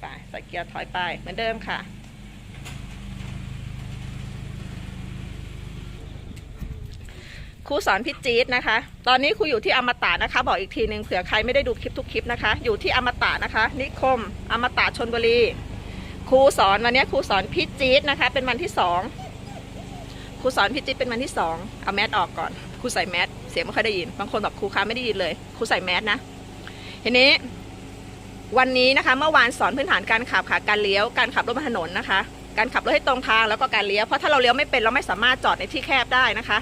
ไปใส่เกียร์ถอยไปเหมือนเดิมค่ะ ครูสอนพี่จี๊ดนะคะ ตอนนี้ครูอยู่ที่อมตะนะคะ บอกอีกทีหนึ่งเผื่อใครไม่ได้ดูคลิปทุกคลิปนะคะ อยู่ที่อมตะนะคะ นิคม อมตะชนบุรีครูสอนวันนี้ครูสอนพี่จี๊ดนะคะ เป็นวันที่สองครูสอนพี่จี๊ดเป็นวันที่สองเอาแมสออกก่อนครูใส่แมสเสียงไม่ค่อยได้ยิน บางคนบอกครูคะไม่ได้ยินเลยครูใส่แมสนะทีนี้ วันนี้นะคะเมื่อวานสอนพื้นฐานการขับค่ะการเลี้ยวการขับรถบนถนนนะคะ การขับรถให้ตรงทางแล้วก็การเลี้ยวเพราะถ้าเราเลี้ยวไม่เป็นเราไม่สามารถจอดในที่แคบได้นะคะ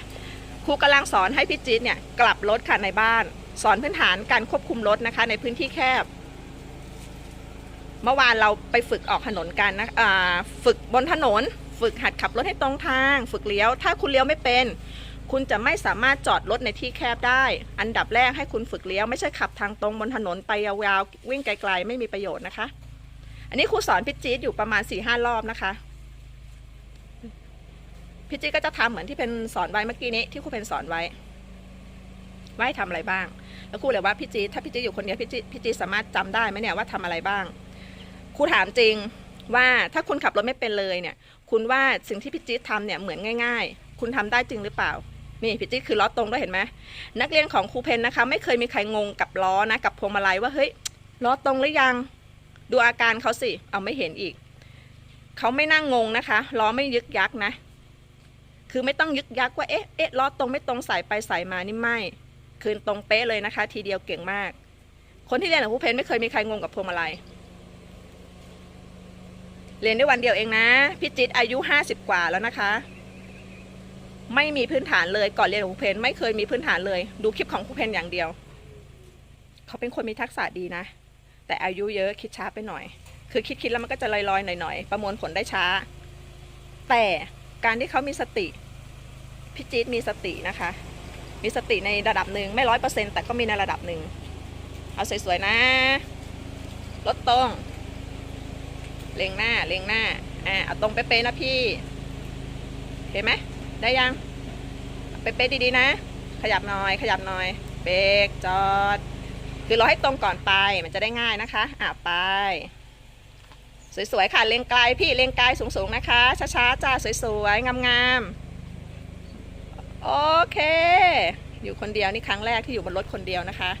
ครูกำลังสอนให้พี่จี๊ดเนี่ยกลับรถค่ะในบ้าน สอนพื้นฐานการควบคุมรถนะคะ ในพื้นที่แคบ เมื่อวานเราไปฝึกออกถนนกันนะอ่าฝึกบนถนน ฝึกหัดขับรถให้ตรงทาง ฝึกเลี้ยว ถ้าคุณเลี้ยวไม่เป็น คุณจะไม่สามารถจอดรถในที่แคบได้ อันดับแรกให้คุณฝึกเลี้ยวไม่ใช่ขับทางตรงบนถนนไปยาวๆวิ่งไกลๆ ไม่มีประโยชน์นะคะ อันนี้ครูสอนพี่จี๊ดอยู่ประมาณ4ี่ห้ารอบนะคะพี่จี๊ดก็จะทำเหมือนที่เป็นสอนไว้เมื่อกี้นี้ที่ครูเป็นสอนไว้ว่าให้ทำอะไรบ้าง แล้วครูเลยว่าพี่จี๊ดถ้าพี่จี๊ดอยู่คนเดียวพี่จี๊ดพี่จี๊ดสามารถจำได้ไหมเนี่ยว่าทำอะไรบ้างครูถามจริงว่าถ้าคุณขับรถไม่เป็นเลยเนี่ย คุณว่าสิ่งที่พี่จี๊ดทำเนี่ยเหมือนง่าย ๆ คุณทำได้จริงหรือเปล่า นี่พี่จี๊ดคือล้อตรงด้วยเห็นไหมนักเรียนของครูเพนนะคะ ไม่เคยมีใครงงกับล้อนะกับพวงมาลัยว่าเฮ้ยล้อตรงหรือยัง ดูอาการเขาสิเอาไม่เห็นอีกเขาไม่นั่งงงนะคะล้อไม่ยึกยักนะ คือไม่ต้องยึกยักว่าเอ๊ะเอ๊ะล้อตรงไม่ตรงสายไปสายมานี่ไม่ คืนตรงเป๊ะเลยนะคะ ทีเดียวเก่งมาก คนที่เรียนกับครูเพนไม่เคยมีใครงงกับพวงมาลัยเรียนได้วันเดียวเองนะ พี่จิตอายุห้าสิบกว่าแล้วนะคะ ไม่มีพื้นฐานเลยก่อนเรียนของครูเพนไม่เคยมีพื้นฐานเลย ดูคลิปของครูเพนอย่างเดียว เขาเป็นคนมีทักษะดีนะ แต่อายุเยอะคิดช้าไปหน่อย คือคิดคิดแล้วมันก็จะลอยๆหน่อยๆประมวลผลได้ช้า แต่การที่เขามีสติพี่จี๊ดมีสตินะคะ มีสติในระดับหนึ่งไม่ร้อยเปอร์เซ็นต์แต่ก็มีในระดับหนึ่งเอาสวยๆนะรถตรงเล็งหน้าเล็งหน้าอ่าเอาตรงเป๊ะๆนะพี่เห็นไหม ได้ยังเป๊ะๆดีๆนะ ขยับหน่อย ขยับหน่อย เบรกจอด คือเราให้ตรงก่อนไปมันจะได้ง่ายนะคะ อ่าไป สวยๆค่ะ เลงไกลพี่เลงไกลสูงๆนะคะ ช้าๆจ้าสวยๆงามๆ โอเค อยู่คนเดียวนี่ครั้งแรกที่อยู่บนรถคนเดียวนะคะ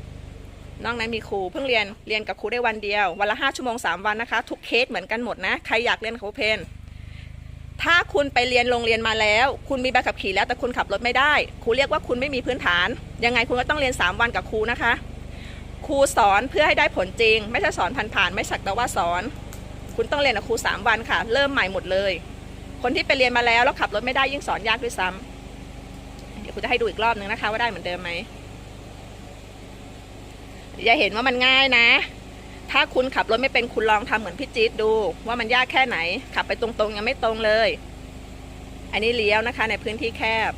นอกนั้นมีครูเพิ่งเรียนเรียนกับครูได้วันเดียว วันละห้าชั่วโมงสามวันนะคะ ทุกเคสเหมือนกันหมดนะ ใครอยากเรียนกับครูเพน ถ้าคุณไปเรียนโรงเรียนมาแล้ว คุณมีใบขับขี่แล้วแต่คุณขับรถไม่ได้ครูเรียกว่าคุณไม่มีพื้นฐาน ยังไงคุณก็ต้องเรียน 3 วันกับครูนะคะ ครูสอนเพื่อให้ได้ผลจริง ไม่ใช่สอนผ่านๆไม่สักแต่ว่าสอน คุณต้องเรียนกับครู3วันค่ะ เริ่มใหม่หมดเลย คนที่ไปเรียนมาแล้วแล้วขับรถไม่ได้ยิ่งสอนยากด้วยซ้ำเดี๋ยวครูจะให้ดูอีกรอบนึงนะคะ ว่าได้เหมือนเดิมไหมอย่าเห็นว่ามันง่ายนะ ถ้าคุณขับรถไม่เป็นคุณลองทำเหมือนพี่จี๊ดดู ว่ามันยากแค่ไหน ขับไปตรงๆยังไม่ตรงเลย อันนี้เลี้ยวนะคะ ในพื้นที่แคบ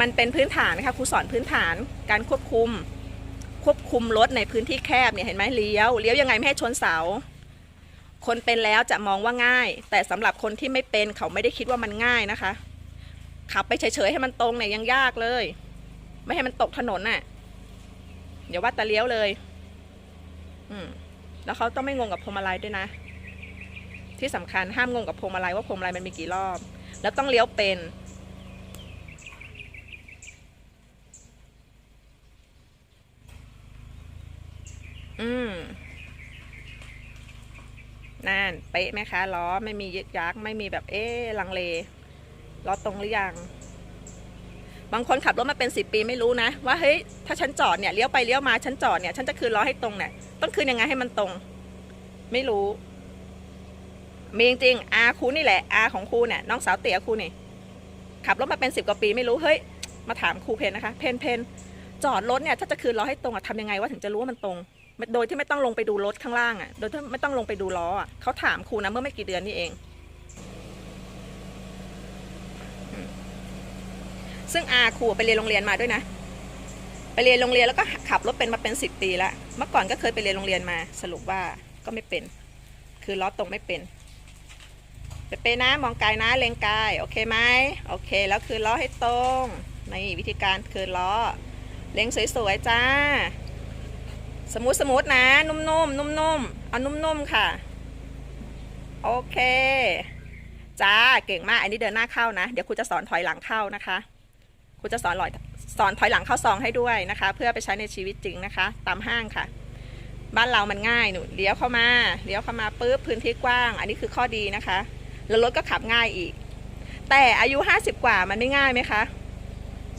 มันเป็นพื้นฐานนะคะครูสอนพื้นฐานการควบคุม ควบคุมรถในพื้นที่แคบเนี่ยเห็นไหมเลี้ยวเลี้ยวยังไงไม่ให้ชนเสา คนเป็นแล้วจะมองว่าง่าย แต่สำหรับคนที่ไม่เป็นเขาไม่ได้คิดว่ามันง่ายนะคะ ขับไปเฉยๆให้มันตรงเนี่ยยังยากเลย ไม่ให้มันตกถนนน่ะเดี๋ยวว่าแต่เลี้ยวเลย แล้วเขาต้องไม่งงกับพวงมาลัยด้วยนะ ที่สำคัญห้ามงงกับพวงมาลัยว่าพวงมาลัยมันมีกี่รอบ แล้วต้องเลี้ยวเป็น อืมนั่นเป๊ะไหมคะล้อไม่มียึกยักไม่มีแบบเอ๊ะลังเลล้อตรงหรือยัง บางคนขับรถมาเป็นสิบปีไม่รู้นะ ว่าเฮ้ยถ้าฉันจอดเนี่ยเลี้ยวไปเลี้ยวมาฉันจอดเนี่ยฉันจะคืนล้อให้ตรงเนี่ยต้องคืนยังไงให้มันตรง ไม่รู้มีจริงอาครูนี่แหละอาของครูเนี่ยน้องสาวเตี๋ยครูนี่ขับรถมาเป็นสิบกว่าปีไม่รู้เฮ้ยมาถามครูเพนนะคะ เพนเพนจอดรถเนี่ยถ้าจะคืนล้อให้ตรงอะทำยังไงว่าถึงจะรู้ว่ามันตรง โดยที่ไม่ต้องลงไปดูรถข้างล่างอะโดยที่ไม่ต้องลงไปดูล้ออะเขาถามครูนะเมื่อไม่กี่เดือนนี่เอง ซึ่งอาครูไปเรียนโรงเรียนมาด้วยนะ ไปเรียนโรงเรียนแล้วก็ขับรถเป็นมาเป็นสิบปีล้วเมื่อก่อนก็เคยไปเรียนโรงเรียนมา สรุปว่าก็ไม่เป็น คือล้อตรงไม่เป็นเป๊ะนะมองไกลนะเลงไกลโอเคไหมโอเคแล้วคือล้อให้ตรงนี่วิธีการคือล้อเล็งสวยๆจ้า สมูทสมูทนะ นุ่มๆนุ่มๆเอานุ่มๆค่ะ โอเค จ้า เก่งมาก อันนี้เดินหน้าเข้านะ เดี๋ยวครูจะสอนถอยหลังเข้านะคะ ครูจะสอนลอยสอนถอยหลังเข้าซองให้ด้วยนะคะ เพื่อไปใช้ในชีวิตจริงนะคะ ตามห้างค่ะ บ้านเรามันง่ายหนูเลี้ยวเข้ามาเลี้ยวเข้ามาปุ๊บพื้นที่กว้าง อันนี้คือข้อดีนะคะ แล้วรถก็ขับง่ายอีก แต่อายุ 50 กว่ามันไม่ง่ายไหมคะ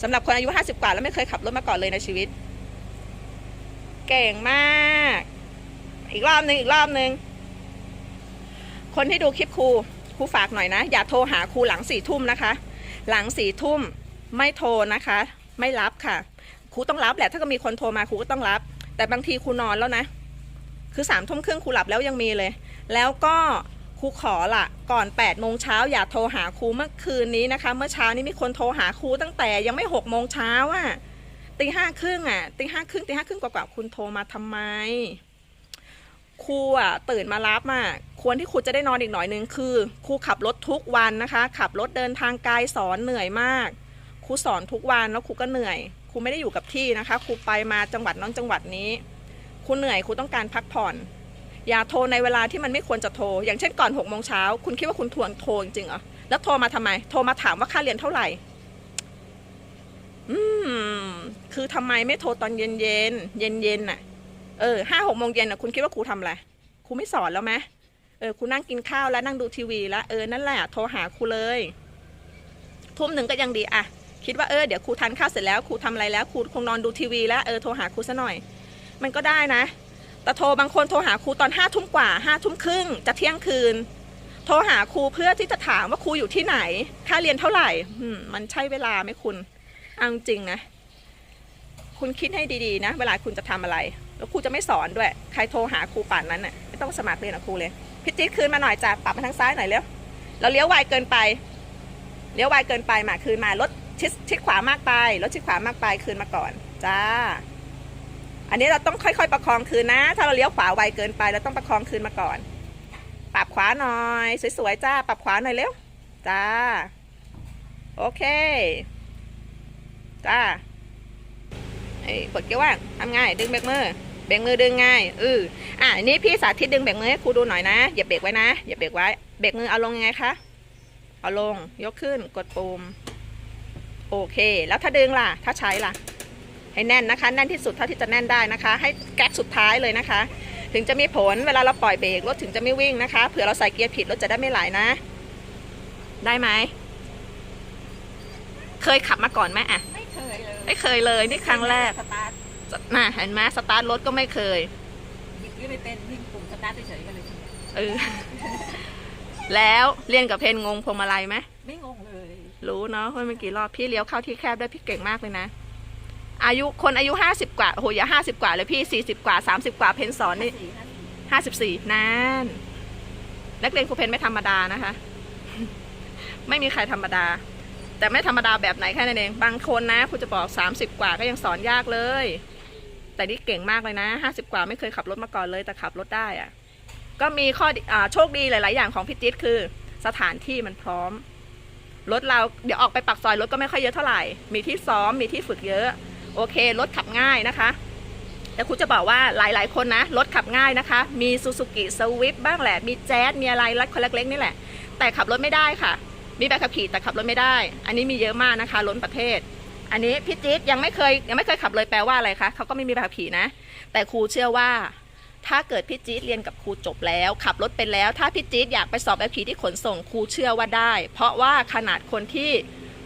สำหรับคนอายุ 50 กว่าแล้วไม่เคยขับรถมาก่อนเลยในชีวิต เก่งมาก อีกรอบหนึ่งอีกรอบหนึ่งคนที่ดูคลิปครูครูฝากหน่อยนะ อย่าโทรหาครูหลังสี่ทุ่มนะคะ หลังสี่ทุ่ม ไม่โทรนะคะ ไม่รับค่ะครูต้องรับแหละถ้าก็มีคนโทรมาครูก็ต้องรับ แต่บางทีครูนอนแล้วนะ คือสามทุ่มครึ่งครูหลับแล้วยังมีเลย แล้วก็ครูขอละก่อน8ปดโมงเช้าอย่าโทรหาครูเมื่อคืนนี้นะคะ เมื่อเช้านี้มีคนโทรหาครูตั้งแต่ยังไม่หกโมงเช้าอะตีห้าครึ่งอะตีห้าครึ่งตีห้าครึ่งกว่าๆคุณโทรมาทำไมครูอะตื่นมารับอะควรที่ครูจะได้นอนอีกหน่อยนึงคือครูขับรถทุกวันนะคะ ขับรถเดินทางไกลสอนเหนื่อยมาก ครูสอนทุกวันแล้วครูก็เหนื่อยครูไม่ได้อยู่กับที่นะคะครูไปมาจังหวัดน้องจังหวัดนี้ครูเหนื่อยครูต้องการพักผ่อน อย่าโทรในเวลาที่มันไม่ควรจะโทร อย่างเช่นก่อนหกโมงเช้าคุณคิดว่าคุณทวนโทรจริงเหรอแล้วโทรมาทำไม โทรมาถามว่าค่าเรียนเท่าไหร่อืมคือทำไมไม่โทรตอนเย็นเย็นเย็นเย็นน่ะ เออห้าหกโมงเย็นน่ะคุณคิดว่าครูทำอะไรครูไม่สอนแล้วไหมเออครูนั่งกินข้าวแล้วนั่งดูทีวีแล้วเออนั่นแหละโทรหาครูเลยทุ่มหนึ่งก็ยังดีอะ คิดว่าเออเดี๋ยวครูทานข้าวเสร็จแล้วครูทำอะไรแล้วครูคงนอนดูทีวีแล้วเออโทรหาครูซะหน่อย มันก็ได้นะ แต่โทรบางคนโทรหาครูตอนห้าทุ่มกว่าห้าทุ่มครึ่งจะเที่ยงคืน โทรหาครูเพื่อที่จะถามว่าครูอยู่ที่ไหน ค่าเรียนเท่าไหร่มันใช่เวลาไหมคุณเอาจริงนะคุณคิดให้ดีๆนะ เวลาคุณจะทำอะไร แล้วครูจะไม่สอนด้วย ใครโทรหาครูป่านนั้นน่ะไม่ต้องสมัครเรียนกับครูเลยพิจิตคืนมาหน่อยจ้ะปรับมาทางซ้ายหน่อยเร็วเราเลี้ยวไวเกินไป เลี้ยวไวเกินไปมาคืนมารถ ชิดชิดขวามากไปรถชิดขวามากไปคืนมาก่อน จ้า อันนี้เราต้องค่อยๆ ประคองคืนนะ ถ้าเราเลี้ยวขวาไวเกินไปเราต้องประคองคืนมาก่อน ปรับขวาหน่อย สวยๆจ้า ปรับขวาหน่อยเร็ว จ้า โอเค จ้าเอ้ยกดเกียร์ว่างทำไงดึงเบรกมือเบรกมือดึงง่ายเอออะอันนี้พี่สาธิตดึงเบรกมือให้ครูดูหน่อยนะอย่าเบรกไว้นะอย่าเบรกไว้เบรกมือเอาลงยังไงคะเอาลงยกขึ้นกดปุ่ม โอเค แล้วถ้าดึงล่ะ ถ้าใช้ล่ะ ให้แน่นนะคะ แน่นที่สุดเท่าที่จะแน่นได้นะคะ ให้แก๊กสุดท้ายเลยนะคะ ถึงจะมีผลเวลาเราปล่อยเบรกรถถึงจะไม่วิ่งนะคะ เผื่อเราใส่เกียร์ผิดรถจะได้ไม่ไหลนะ ได้ไหม เคยขับมาก่อนไหมอะ ไม่เคยเลย ไม่เคยเลย นี่ครั้งแรก สตาร์ทน่ะเห็นไหมสตาร์ทรถก็ไม่เคยบิดไม่เป็นวิ่งปุ่มสตาร์ทเฉยๆกันเลยเออแล้วเรียนกับเพนงงพวงมาลัยไหมไม่งงเลย รู้เนาะว่าเมื่อกี้รอบพี่เลี้ยวเข้าที่แคบได้พี่เก่งมากเลยนะ อายุคนอายุห้าสิบกว่าโอ้โหอย่าห้าสิบกว่าเลยพี่สี่สิบกว่าสามสิบกว่าเพนสอนนี่ห้าสิบสี่นานนักเรียนครูเพนไม่ธรรมดานะคะ ไม่มีใครธรรมดา แต่ไม่ธรรมดาแบบไหนแค่นั้นเองบางคนนะครูจะบอกสามสิบกว่าก็ยังสอนยากเลย แต่นี่เก่งมากเลยนะห้าสิบกว่าไม่เคยขับรถมาก่อนเลยแต่ขับรถได้อะก็มีข้ออโชคดีหลาย ๆ อย่างของพี่จิ๊ดคือ สถานที่มันพร้อม รถเราเดี๋ยวออกไปปักซอยรถก็ไม่ค่อยเยอะเท่าไหร่ มีที่ซ้อมมีที่ฝึกเยอะ โอเค รถขับง่ายนะคะแต่ครูจะบอกว่าหลายๆ คนนะ รถขับง่ายนะคะ มีซูซูกิสวิฟบ้างแหละ มีแจ๊สมีอะไรรถคนเล็กๆนี่แหละ แต่ขับรถไม่ได้ค่ะ มีใบขับขี่แต่ขับรถไม่ได้ อันนี้มีเยอะมากนะคะล้นประเทศ อันนี้พี่จิ๊ดยังไม่เคยยังไม่เคยขับเลยแปลว่าอะไรคะเขาก็ไม่มีใบขับขี่นะ แต่ครูเชื่อว่า ถ้าเกิดพี่จี๊ดเรียนกับครูจบแล้ว ขับรถเป็นแล้ว ถ้าพี่จี๊ดอยากไปสอบแบบผีที่ขนส่งครูเชื่อว่าได้ เพราะว่าขนาดคนที่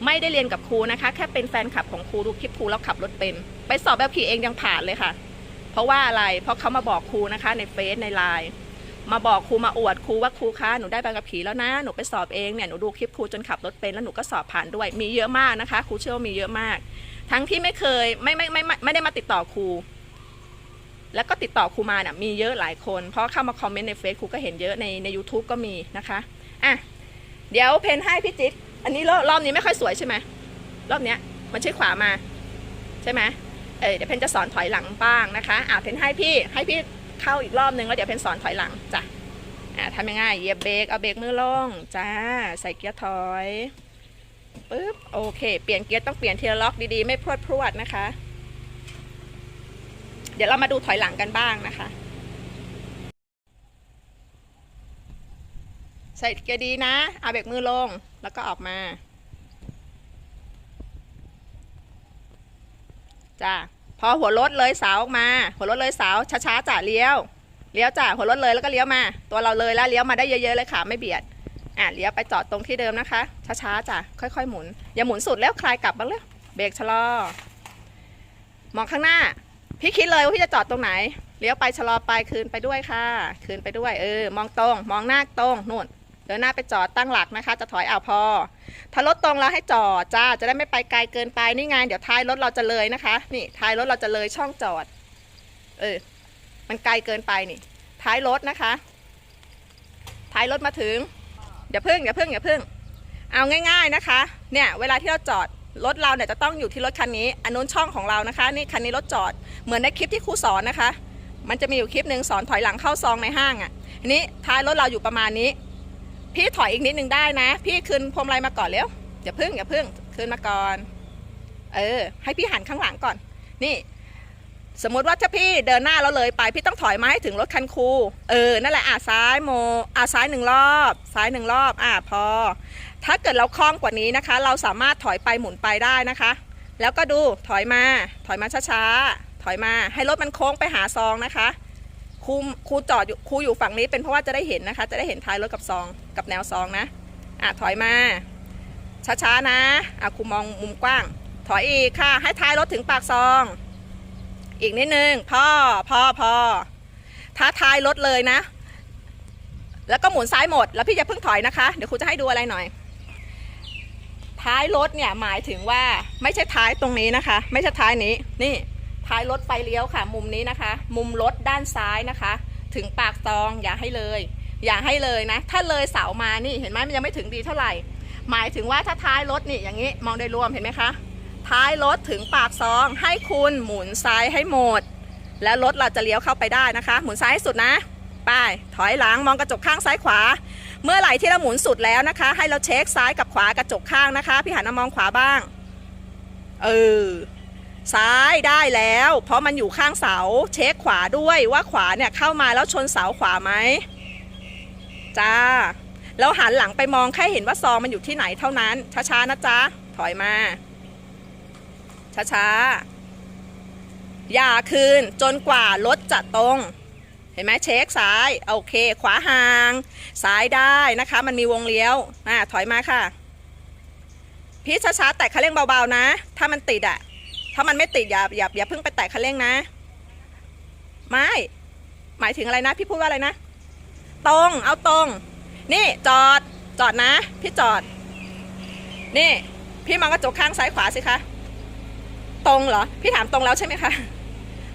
ไม่ได้เรียนกับครูนะคะ แค่เป็นแฟนคลับของครูดูคลิปครูแล้วขับรถเป็น ไปสอบแบบผีเองยังผ่านเลยค่ะ เพราะว่าอะไรเพราะเขามาบอกครูนะคะ ในเฟซในไลน์มาบอกครูมาอวดครูว่าครูคะหนูได้ใบขับขี่แล้วนะหนูไปสอบเองเนี่ยหนูดูคลิปครูจนขับรถเป็นแล้วหนูก็สอบผ่านด้วยมีเยอะมากนะคะ ครูเชื่อว่ามีเยอะมาก ทั้งที่ไม่เคยไม่ไม่ไม่ไม่ไม่ได้มาติดต่อครู แล้วก็ติดต่อครูมาเนี่ยมีเยอะหลายคน เพราะเข้ามาคอมเมนต์ในเฟซครูก็เห็นเยอะในใน u t u b e ก็มีนะคะอะเดี๋ยวเพนให้พี่จิ๊ดอันนี้รอบรอบนี้ไม่ค่อยสวยใช่ไหมรอบเนี้ยมันใช่ขวามาใช่ไหมเออเดี๋ยวเพนจะสอนถอยหลังบ้างนะคะอะเพนให้พี่ให้พี่เข้าอีกรอบนึงแล้วเดี๋ยวเพนสอนถอยหลังจ้ะอะทำยังไงเหยียบเบรกเอาเบรกมือลงจ้าใส่เกียร์ถอยปึ๊บโอเค เปลี่ยนเกียร์ต้องเปลี่ยนเทีละล็อกดีๆ ไม่พรวดพรวดนะคะ ดี๋ยวเรามาดูถอยหลังกันบ้างนะคะ ใส่เกียร์ดีนะ เอาเบรกมือลงแล้วก็ออกมา จ้าพอหัวรถเลยเสาออกมา หัวรถเลยเสาช้าๆจ้ะเลี้ยว เลี้ยวจ้ะหัวรถเลยแล้วก็เลี้ยวมา ตัวเราเลยแล้วเลี้ยวมาได้เยอะๆเลยค่ะไม่เบียดอะเลี้ยวไปจอดตรงที่เดิมนะคะ ช้าๆจ้ะค่อยๆหมุน อย่าหมุนสุดแล้วคลายกลับบ้างเลยเบรกชะลอมองข้างหน้า พี่คิดเลยว่าพี่จะจอดตรงไหน เลี้ยวไปชะลอไปคืนไปด้วยค่ะ คืนไปด้วย เออ มองตรง มองหน้าตรงนู่นเดินหน้าไปจอดตั้งหลักนะคะ จะถอยเอาพอ ถ้ารถตรงแล้วให้จอดจ้า จะได้ไม่ไปไกลเกินไปนี่ไงเดี๋ยวท้ายรถเราจะเลยนะคะ นี่ท้ายรถเราจะเลยช่องจอด เออ มันไกลเกินไปนี่ ท้ายรถนะคะ ท้ายรถมาถึงอย่าพึ่งอย่าพึ่งอย่าพึ่ง เอาง่าย ๆนะคะ เนี่ย เวลาที่เราจอด รถเราเนี่ยจะต้องอยู่ที่รถคันนี้อันนู้นช่องของเรานะคะ นี่คันนี้รถจอดเหมือนในคลิปที่ครูสอนนะคะ มันจะมีอยู่คลิปหนึ่งสอนถอยหลังเข้าซองในห้างอะ่ะทีนี้ท้ายรถเราอยู่ประมาณนี้ พี่ถอยอีกนิดนึงได้นะ พี่คืนพวงมาลัยมาก่อนเร็วอย่าพึ่งอย่าพึ่งคืนมาก่อน เออ ให้พี่หันข้างหลังก่อน นี่ สมมุติว่าถ้าพี่เดินหน้าแล้วเลยไป พี่ต้องถอยมาให้ถึงรถคันครูเออ นั่นแหละอะซ้ายโมอะซ้ายหนึ่งรอบ ซ้ายหนึ่งรอบอะพอ ถ้าเกิดเราคล่องกว่านี้นะคะ เราสามารถถอยไปหมุนไปได้นะคะ แล้วก็ดูถอยมา ถอยมาช้าๆ ถอยมาให้รถมันโค้งไปหาซองนะคะครูครูจอดอยู่ครูอยู่ฝั่งนี้เป็นเพราะว่าจะได้เห็นนะคะ จะได้เห็นท้ายรถกับซองกับแนวซองนะอะถอยมาช้าๆนะอะครูมองมุมกว้าง ถอยอีกค่ะ ให้ท้ายรถถึงปากซอง อีกนิดนึงพ่อพ่อพ่อถ้าท้ายรถเลยนะ แล้วก็หมุนซ้ายหมด แล้วพี่จะเพิ่งถอยนะคะ เดี๋ยวครูจะให้ดูอะไรหน่อย ท้ายรถเนี่ยหมายถึงว่าไม่ใช่ท้ายตรงนี้นะคะ ไม่ใช่ท้ายนี้ นี่ ท้ายรถไฟเลี้ยวค่ะ มุมนี้นะคะ มุมรถด้านซ้ายนะคะ ถึงปากซองอย่าให้เลย อย่าให้เลยนะ ถ้าเลยเสามานี่เห็นไหมมันยังไม่ถึงดีเท่าไหร่ หมายถึงว่าถ้าท้ายรถนี่อย่างนี้ มองโดยรวมเห็นไหมคะ ท้ายรถถึงปากซอง ให้คุณหมุนซ้ายให้หมด แล้วรถเราจะเลี้ยวเข้าไปได้นะคะ หมุนซ้ายให้สุดนะไปถอยหลังมองกระจกข้างซ้ายขวา เมื่อไหร่ที่เราหมุนสุดแล้วนะคะ ให้เราเช็คซ้ายกับขวากระจกข้างนะคะ พี่หันมามองขวาบ้างเออซ้ายได้แล้ว เพราะมันอยู่ข้างเสาเช็คขวาด้วยว่าขวาเนี่ยเข้ามาแล้วชนเสาขวาไหมจ้าแล้วหันหลังไปมองแค่เห็นว่าซองมันอยู่ที่ไหนเท่านั้นช้าๆนะจ๊ะถอยมา ช้าๆ อย่าคืนจนกว่ารถจะตรง เห็นไหมเช็คซ้าย โอเค ขวาห่าง ซ้ายได้นะคะ มันมีวงเลี้ยวอ่าถอยมาค่ะ พี่ช้าๆ แตะคันเร่งเบาๆนะ ถ้ามันติดอะถ้ามันไม่ติดอย่าอย่าอย่าเพิ่งไปแตะคันเร่งนะ ไม่ หมายถึงอะไรนะ พี่พูดว่าอะไรนะ ตรง เอาตรง นี่จอด จอดนะ พี่จอด นี่ พี่มองกระจกข้างซ้ายขวาสิคะ ตรงเหรอ พี่ถามตรงแล้วใช่ไหมคะ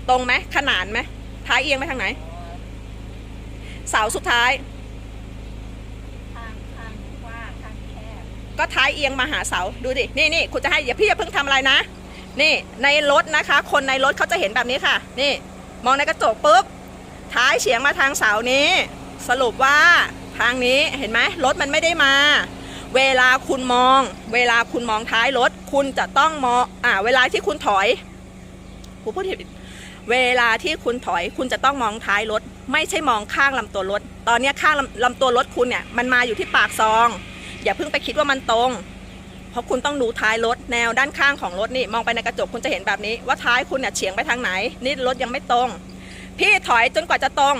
ตรงไหมขนานไหมท้ายเอียงไปทางไหน เสาสุดท้าย ทางทางกว้างทางแคบก็ท้ายเอียงมาหาเสาดูดิ นี่นี่คุณจะให้อย่าพี่อย่าเพิ่งทำอะไรนะ นี่ในรถนะคะ คนในรถเขาจะเห็นแบบนี้ค่ะ นี่ มองในกระจกปุ๊บ ท้ายเฉียงมาทางเสานี้ สรุปว่าทางนี้เห็นไหมรถมันไม่ได้มา เวลาคุณมอง เวลาคุณมองท้ายรถ คุณจะต้องมองอ่า เวลาที่คุณถอยผมพูดผิดเวลาที่คุณถอย คุณจะต้องมองท้ายรถ ไม่ใช่มองข้างลำตัวรถ ตอนนี้ข้างลำลำตัวรถคุณเนี่ยมันมาอยู่ที่ปากซอง อย่าเพิ่งไปคิดว่ามันตรง เพราะคุณต้องดูท้ายรถแนวด้านข้างของรถนี่มองไปในกระจกคุณจะเห็นแบบนี้ ว่าท้ายคุณเนี่ยเฉียงไปทางไหน นี่รถยังไม่ตรง พี่ถอยจนกว่าจะตรง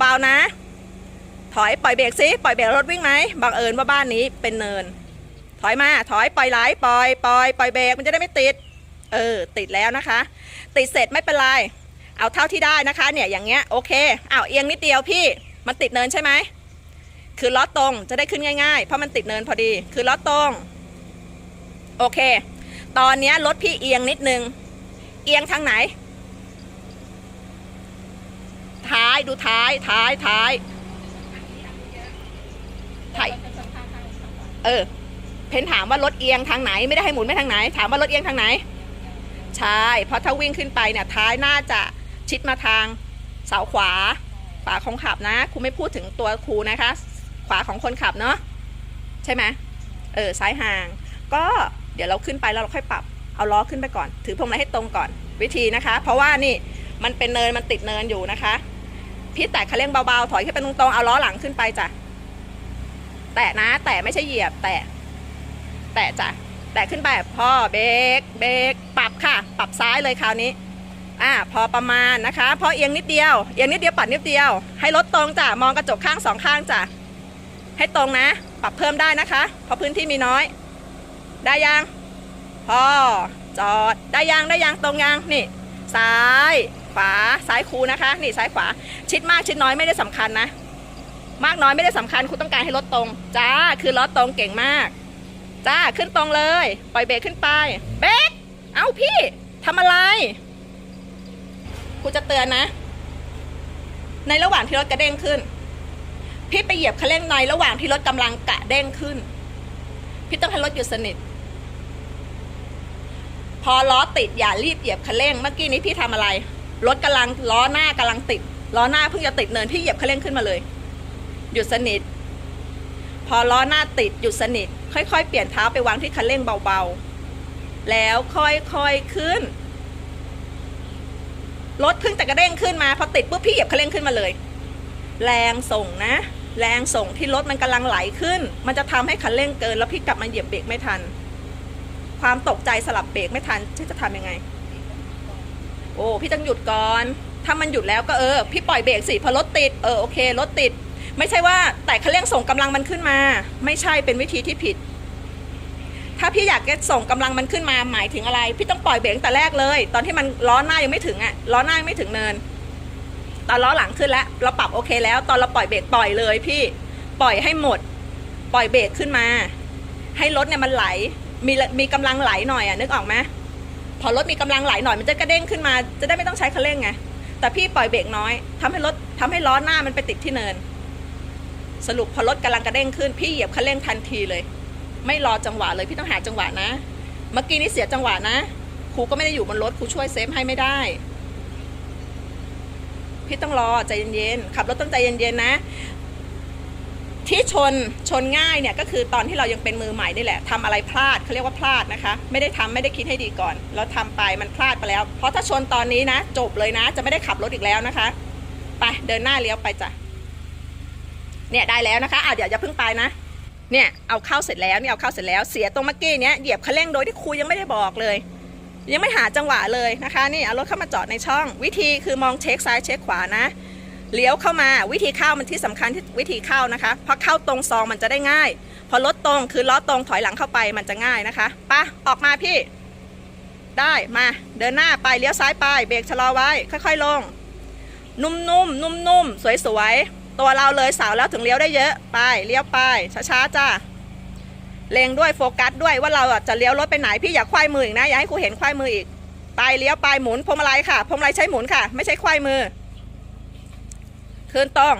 เบาๆนะ ถอยปล่อยเบรกซิปล่อยเบรกรถวิ่งไหมบังเอิญว่าบ้านนี้เป็นเนิน ถอยมาถอยปล่อยไหลปล่อยปล่อยปล่อยเบรกมันจะได้ไม่ติด เออ ติดแล้วนะคะ ติดเสร็จไม่เป็นไรเอาเท่าที่ได้นะคะ เนี่ยอย่างเงี้ยโอเคอ้าวเอียงนิดเดียวพี่มันติดเนินใช่ไหมคือล้อตรงจะได้ขึ้นง่ายๆ เพราะมันติดเนินพอดี คือล้อตรง โอเค ตอนนี้รถพี่เอียงนิดนึง เอียงทางไหน ท้ายดูท้ายท้ายท้าย ท้ายเออ เพนถามว่ารถเอียงทางไหนไม่ได้ให้หมุนไปทางไหน ถามว่ารถเอียงทางไหน ใช่เพราะถ้าวิ่งขึ้นไปเนี่ยท้ายน่าจะชิดมาทางเสาขวาขวาของขับนะครูไม่พูดถึงตัวครูนะคะ ขวาของคนขับเนาะใช่ไหมเออซ้ายห่าง ก็เดี๋ยวเราขึ้นไปแล้วเราค่อยปรับเอาล้อขึ้นไปก่อน ถือพวงมาลัยให้ตรงก่อนวิธีนะคะ เพราะว่านี่มันเป็นเนินมันติดเนินอยู่นะคะ พี่แตะคันเร่งเบาๆถอยขึ้นไปตรงๆเอาล้อหลังขึ้นไปจ้ะ แตะนะ แตะไม่ใช่เหยียบ แตะ แตะจ้ะ แตะขึ้นไปพ่อเบรกเบรกปรับค่ะ ปรับซ้ายเลยคราวนี้อ่าพอประมาณนะคะ พอเอียงนิดเดียวเอียงนิดเดียวปัดนิดเดียว ให้รถตรงจ้ะมองกระจกข้างสองข้างจ้ะให้ตรงนะ ปรับเพิ่มได้นะคะ เพราะพื้นที่มีน้อย ได้ยังพอจอดได้ยังได้ยังตรงยังนี่ ซ้าย ขวาซ้ายคูนะคะ นี่ซ้ายขวา ชิดมากชิดน้อยไม่ได้สำคัญนะ มากน้อยไม่ได้สำคัญคุณต้องการให้รถตรง จ้า คือรถตรงเก่งมาก จ้าขึ้นตรงเลย ปล่อยเบรกขึ้นไป เบรกเอ้าพี่ทำอะไรกูจะเตือนนะ ในระหว่างที่รถกระเด้งขึ้น พี่ไปเหยียบคันเร่งในระหว่างที่รถกำลังกระเด้งขึ้น พี่ต้องให้รถหยุดสนิท พอล้อติดอย่ารีบเหยียบคันเร่งเมื่อกี้นี้พี่ทำอะไรรถกำลังล้อหน้ากำลังติดล้อหน้าเพิ่งจะติดเนินพี่เหยียบคันเร่งขึ้นมาเลย หยุดสนิท พอล้อหน้าติดหยุดสนิท ค่อยๆ เปลี่ยนเท้าไปวางที่คันเร่งเบาๆ แล้วค่อยๆขึ้น รถเพิ่งแต่กระเด้งขึ้นมา พอติดปุ๊บพี่เหยียบคันเร่งขึ้นมาเลย แรงส่งนะ แรงส่งที่รถมันกำลังไหลขึ้น มันจะทำให้คันเร่งเกิน แล้วพี่กลับมาเหยียบเบรกไม่ทัน ความตกใจสลับเบรกไม่ทันที่จะทำยังไง โอ้พี่ต้องหยุดก่อนถ้ามันหยุดแล้วก็เออ พี่ปล่อยเบรกสิพอรถติด เออโอเครถติด ไม่ใช่ว่าแต่คันเร่งส่งกำลังมันขึ้นมา ไม่ใช่เป็นวิธีที่ผิด ถ้าพี่อยากจะส่งกำลังมันขึ้นมาหมายถึงอะไร พี่ต้องปล่อยเบรกแต่แรกเลย ตอนที่มันล้อหน้ายังไม่ถึงอะล้อหน้ายังไม่ถึงเนิน ตอนล้อหลังขึ้นแล้ว เราปรับโอเคแล้ว ตอนเราปล่อยเบรกปล่อยเลย พี่ปล่อยให้หมด ปล่อยเบรกขึ้นมา ให้รถเนี่ยมันไหล มีมีกำลังไหลหน่อยอะนึกออกไหมพอรถมีกำลังไหลหน่อยมันจะกระเด้งขึ้นมา จะได้ไม่ต้องใช้คันเร่งไงแต่พี่ปล่อยเบรกน้อยทำให้รถทำให้ล้อหน้ามันไปติดที่เนิน สรุปพอรถกำลังกระเด้งขึ้นพี่เหยียบคันเร่งทันทีเลย ไม่รอจังหวะเลยพี่ต้องหาจังหวะนะ เมื่อกี้นี้เสียจังหวะนะครูก็ไม่ได้อยู่บนรถครูช่วยเซฟให้ไม่ได้ พี่ต้องรอใจเย็นๆขับรถต้องใจเย็นๆนะ ที่ชนชนง่ายเนี่ยก็คือตอนที่เรายังเป็นมือใหม่นี่แหละทำอะไรพลาดเขาเรียกว่าพลาดนะคะ ไม่ได้ทำไม่ได้คิดให้ดีก่อน เราทำไปมันพลาดไปแล้ว เพราะถ้าชนตอนนี้นะ จบเลยนะ จะไม่ได้ขับรถอีกแล้วนะคะ ไปเดินหน้าเลี้ยวไปจ้ะ เนี่ยได้แล้วนะคะอะเดี๋ยวอย่าเพิ่งไปนะ เนี่ยเอาเข้าเสร็จแล้วเนี่ยเอาเข้าเสร็จแล้วเสียตรงเมื่อกี้เนี้ยเหยียบคันเร่งโดยที่ครูยังไม่ได้บอกเลย ยังไม่หาจังหวะเลยนะคะนี่เอารถเข้ามาจอดในช่อง วิธีคือมองเช็คซ้ายเช็คขวานะเลี้ยวเข้ามาวิธีเข้ามันที่สำคัญที่วิธีเข้านะคะเพราะเข้าตรงซองมันจะได้ง่าย พอรถตรงคือล้อตรงถอยหลังเข้าไปมันจะง่ายนะคะปะออกมาพี่ ได้มาเดินหน้าไปเลี้ยวซ้ายไปเบรกชะลอไว้ ค่อย ๆ ลง นุ่มๆนุ่มๆสวยๆ ตัวเราเลยสาวแล้วถึงเลี้ยวได้เยอะไปเลี้ยวไปช้าๆจ้าเล็งด้วยโฟกัสด้วยว่าเราจะเลี้ยวรถไปไหนพี่อย่าควายมืออีกนะอย่าให้ครูเห็นควายมืออีก ไปเลี้ยวไปหมุนพวงมาลัยค่ะพวงมาลัยใช้หมุนค่ะ ไม่ใช่ควายมือ คืนตรง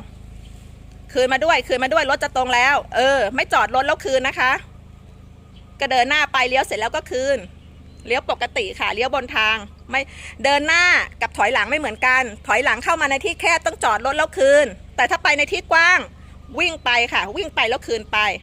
คืนมาด้วยคืนมาด้วยรถจะตรงแล้ว เออ ไม่จอดรถแล้วคืนนะคะ ก็เดินหน้าไปเลี้ยวเสร็จแล้วก็คืนเลี้ยวปกติค่ะเลี้ยวบนทาง ไม่เดินหน้ากับถอยหลังไม่เหมือนกัน ถอยหลังเข้ามาในที่แคบต้องจอดรถแล้วคืน แต่ถ้าไปในที่กว้างวิ่งไปค่ะ วิ่งไปแล้วคืนไป